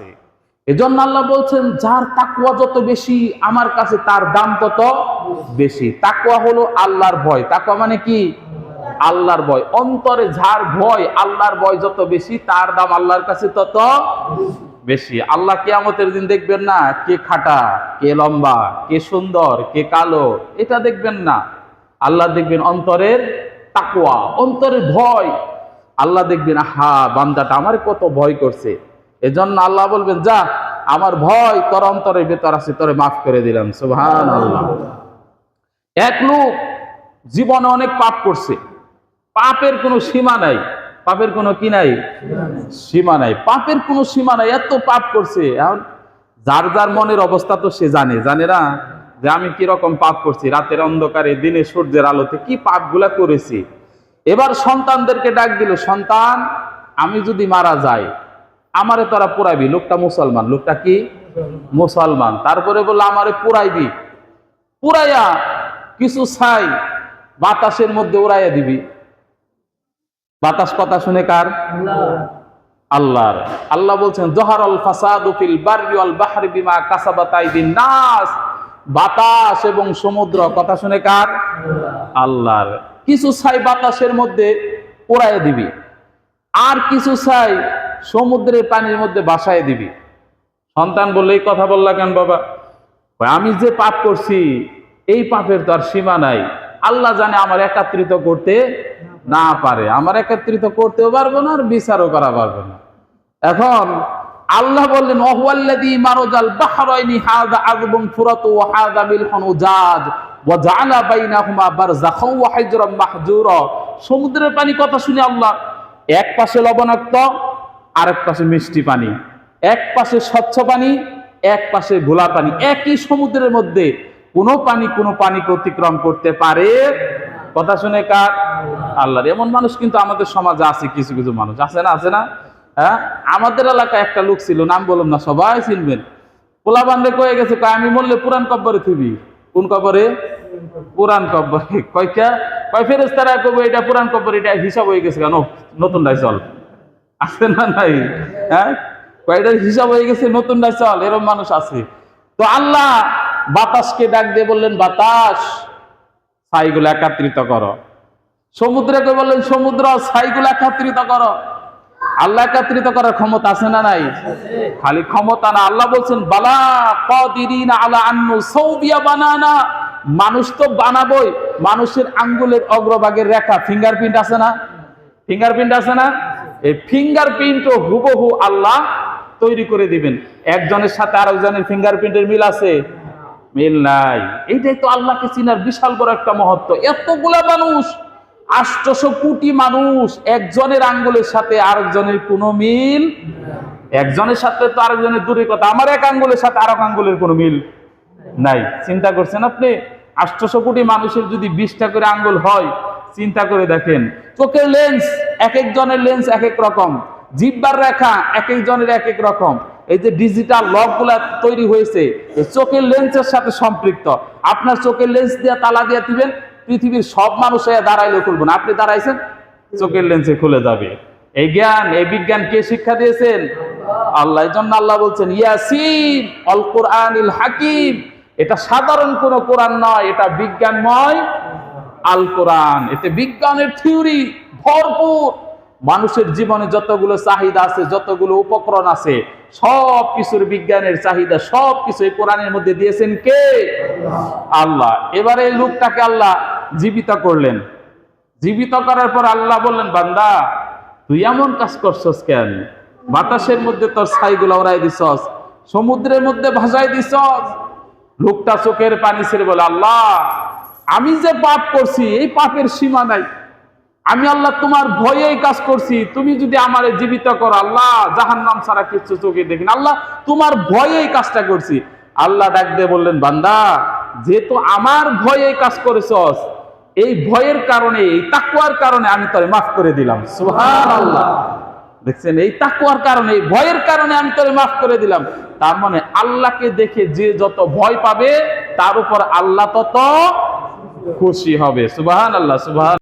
কাছে এজন্য আল্লাহ বলছেন, যার তাকুয়া যত বেশি, আমার কাছে তার দাম তত বেশি। তাকুয়া হলো আল্লাহর ভয়। তাকুয়া মানে কি? আল্লাহর ভয়। অন্তরে যার ভয়, আল্লাহর ভয় যত বেশি, তার দাম আল্লাহর কাছে তত বেশি। আল্লাহ কেয়ামতের দিন দেখবেন না, কে খাটা, কে লম্বা, কে সুন্দর, কে কালো, এটা দেখবেন না। আল্লাহ দেখবেন অন্তরের তাকুয়া অন্তরের ভয়। আল্লাহ দেখবেন হা বান্দাটা আমার কত ভয় করছে। এজন্য আল্লাহ বলবেন, যা, আমার ভয় তোর অন্তরের ভেতর আছে, তোরে মাফ করে দিলাম। সুবহান আল্লাহ এক লোক জীবনে অনেক পাপ করছে। পাপের কোনো সীমা নাই। পাপের কোনো কি নাই? সীমা নাই। পাপের কোনো সীমা নাই। এত পাপ করছে। এখন যার যার মনের অবস্থা তো সে জানে। জানে না যে আমি কীরকম পাপ করছি। রাতের অন্ধকারে, দিনে সূর্যের আলোতে কি পাপগুলা করেছি। এবার সন্তানদেরকে ডাক দিল, সন্তান, আমি যদি মারা যাই আমারে তোরা পুরাইবি, লোকটা মুসলমান, লোকটা কি? মুসলমান। তারপরে বলল, আমারে পুরাইবি। পুরাইয়া কিছু ছাই বাতাসের মধ্যে উড়াইয়া দিবি। বাতাস কথা শুনে কার? আল্লাহর। আল্লাহ বলছেন জহার আল ফাসাদু ফিল বাররি বাহরি বিমা কাসাবাত আইদিন নাস। বাতাস এবং সমুদ্র, কথা শুনে কার? আল্লাহর। কিছু ছাই বাতাসের মধ্যে উড়াইয়া দিবি। আর কিছু ছাই সমুদ্রের পানির মধ্যে বাসায় দিবি। সন্তান বললে, এই কথা বললা কেন বাবা? আমি যে পাপ করছি, এই পাপের তো আর সীমা নাই। আল্লাহ জানে আমার একাত্রিত করতে না পারে। আমার একাত্রিত করতেও পারব না আর বিচারও করা পারব না। এখন আল্লাহ বললেন ওয়াহুয়াল্লাযী মারাজাল বাহরাইনি হাযা আযবুন ফুরাতু ওয়া হাযা মিলহুন উজাজ ওয়া জাআলা বাইনাহুমা বারযাখাও ওয়া হিজরাম মাহজুরা। সমুদ্রের পানি কথা শুনে আল্লাহ, এক পাশে লবণাক্ত আরেক পাশে মিষ্টি পানি, এক পাশে স্বচ্ছ পানি, এক পাশে ঘোলা পানি। একই সমুদ্রের মধ্যে কোনো পানি কোনো পানিকে অতিক্রম করতে পারে? কথা শুনে কার? আল্লাহর। এমন মানুষ কিন্তু আমাদের সমাজে আছে, কিছু কিছু মানুষ। আছে না আছে না? হ্যাঁ? আমাদের এলাকায় একটা লোক ছিল, নাম বললাম না, সবাই চিনবেন। পোলা বান্ধে কয়ে গেছে, কয়, আমি বললে পুরান কব্বরে থুবি। কোন কবরে পুরান কব্বরে। কয়টা কয় ফেরেস তারা কবে এটা পুরান কব্বর, এটা হিসাব হয়ে গেছে কেন? নতুন চল। আছে না নাই? হ্যাঁ? কয়টার হিসাব হয়ে গেছে? নতুন ডাই চল, এরম মানুষ আছে। তো আল্লাহ বাতাসকে ডাক দিয়ে বললেন, বাতাস, ছাইগুলো একাত্রিত করো। সমুদ্রকে বললেন, সমুদ্র, ছাইগুলো একাত্রিত করো। আল্লাহ একাত্রিত করার ক্ষমতা আছে না নাই? খালি ক্ষমতা না। আল্লাহ বলছেন, বালা কদিরিন আলা আন্নু সৌদিয়া বানানা। মানুষ তো বানাবই। মানুষের আঙ্গুলের অগ্রভাগের রেখা ফিঙ্গারপ্রিন্ট আছে না? ফিঙ্গারপ্রিন্ট আছে না? এই ফিঙ্গারপ্রিন্টও হুবহু আল্লাহ তৈরি করে দিবেন। একজনের সাথে আরেকজনের ফিঙ্গারপ্রিন্টের মিল আছে? মিল নাই। এইটাই তো আল্লাহকে চিনার বিশাল বড় একটা মহত্ব। এতগুলা মানুষ আষ্টশো কোটি মানুষ, একজনের আঙ্গুলের সাথে আরেকজনের কোনো মিল একজনের সাথে তো আরেকজনের দূরের কথা। আমার এক আঙ্গুলের সাথে আর এক আঙ্গুলের কোনো মিল নাই। চিন্তা করছেন আপনি? আষ্টশো কোটি মানুষের যদি বিশটা করে আঙ্গুল হয় চিন্তা করে দেখেন। চোখের লেন্স এক একজনের লেন্স এক এক রকম। জিব্বার রেখা এক একজনের এক এক রকম। এই যে ডিজিটাল লকগুলা তৈরি হয়েছে চোখের লেন্সের সাথে সম্পৃক্ত। আপনার চোখের লেন্স দিয়ে তালা দিয়ে দিবেন, পৃথিবীর সব মানুষ দাঁড়াইলে খুলবো না। আপনি দাঁড়াইছেন, চোখের লেন্সে খুলে যাবে। এই জ্ঞান, এই বিজ্ঞান কে শিক্ষা দিয়েছেন? আল্লাহ, এই জন্য আল্লাহ বলছেন, ইয়াসিন অল কোরআনিল হাকিম। এটা সাধারণ কোন কোরআন নয়, এটা বিজ্ঞানময় আল কোরআন এতে বিজ্ঞানের থিওরি ভরপুর। মানুষের জীবনে যতগুলো চাহিদা আছে, যতগুলো উপকরণ আছে সব কিছুর বিজ্ঞানের চাহিদা সব কিছু কোরআনের মধ্যে দিয়েছেন কে? আল্লাহ। এবারে এই লোকটাকে আল্লাহ জীবিত করলেন। জীবিত করার পর আল্লাহ বললেন, বান্দা, তুই এমন কাজ করছস কেন? বাতাসের মধ্যে তোর ছাইগুলো ওড়াই দিছস, সমুদ্রের মধ্যে ভাসাই দিছস। লোকটা চোখের পানি ছেড়ে বলে, আল্লাহ আমি যে পাপ করছি, এই পাপের সীমা নাই। আমি আল্লাহ তোমার ভয়ে কাজ করছি, তুমি যদি আমার জীবিত করো, আল্লাহ জাহান নাম ছাড়া কিছু চোখে দেখি আল্লাহ তোমার ভয়ে এই কাজটা করছি। আল্লাহ ডাক দিয়ে বললেন, বান্দা, যেহেতু আমার ভয়ে কাজ করেছস, এই ভয়ের কারণে, এই তাকুয়ার কারণে আমি তোরে মাফ করে দিলাম। সুহান আল্লাহ দেখছেন, এই তাকুয়ার কারণে, এই ভয়ের কারণে আমি তোরে মাফ করে দিলাম। তার মানে আল্লাহকে দেখে যে যত ভয় পাবে, তার উপর আল্লাহ তত খুশি হবে। সুবাহান আল্লাহ সুবাহান